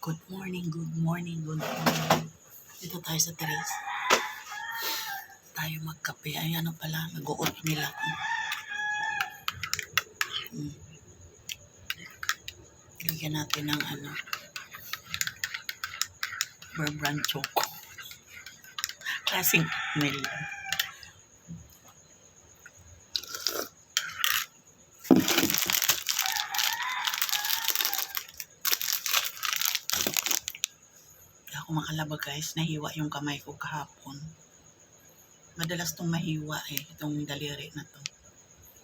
Good morning, good morning, good morning. Dito tayo sa Teres. Tayo magkape. Ay, ano pala, nag-oatmeal ako. Hmm. Natin ng ano, Bear Brand Choco. Klaseng oatmeal. Hindi ako makalaba guys. Nahiwa yung kamay ko kahapon. Madalas tong mahiwa eh. Itong daliri na to.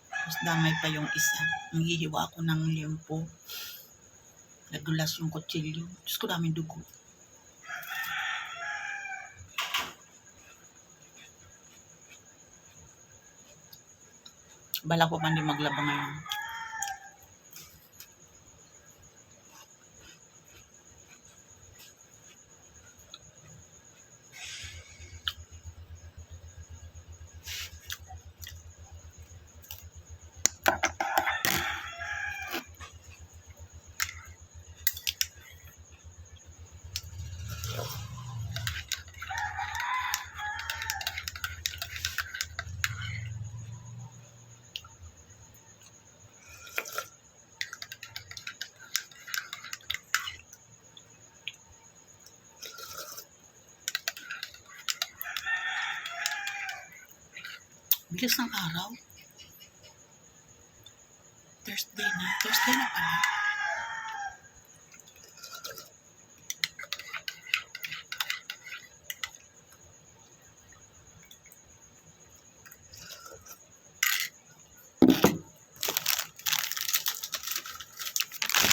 Tapos damay pa yung isa. Nanghihiwa ako ng limpo. Nadulas yung kutsilyo. Diyos ko daming dugo. Bala ko pa hindi maglaba ngayon. Bilis ng araw. Thursday na. Thursday na pala.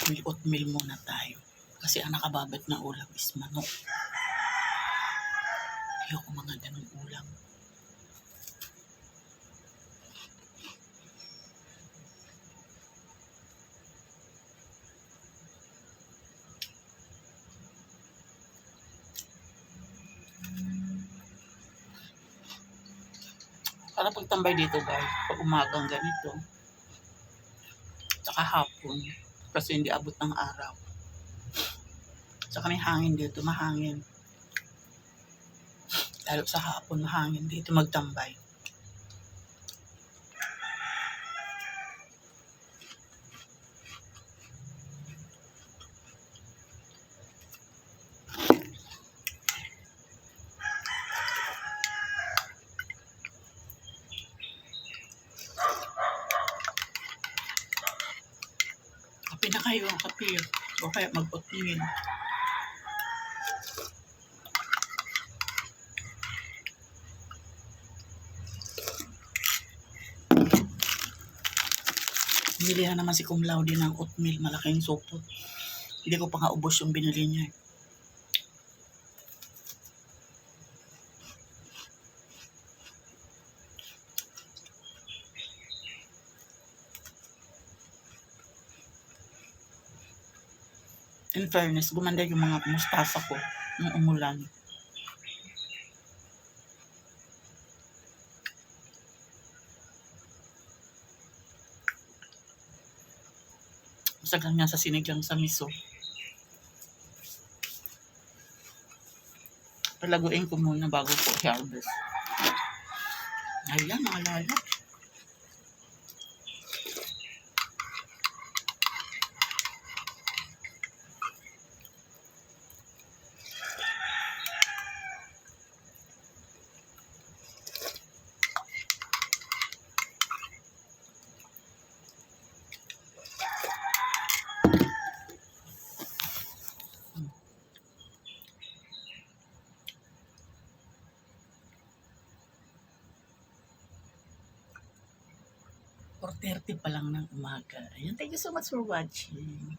May oatmeal muna tayo. Kasi ang nakababad na ulam is manok. Ayoko mga ganong ulam. Para pagtambay dito guys, pag umagang ganito, tsaka hapon, kasi hindi abot ng araw. Tsaka may hangin dito, mahangin. Lalo sa hapon, mahangin dito magtambay. Kape na kayo, kape. O kaya. Bili na naman si Cum Laude ng oatmeal, malaking supot. Hindi ko pa nga yung binili niya. In fairness, gumanda yung mga mustasa ko nung umulan. Masagang niya sa sinigang sa miso. Palaguin ko muna bago ko i-harvest. Ayan, naalala. Or 30 pa lang ng umaga. Ayan, thank you so much for watching.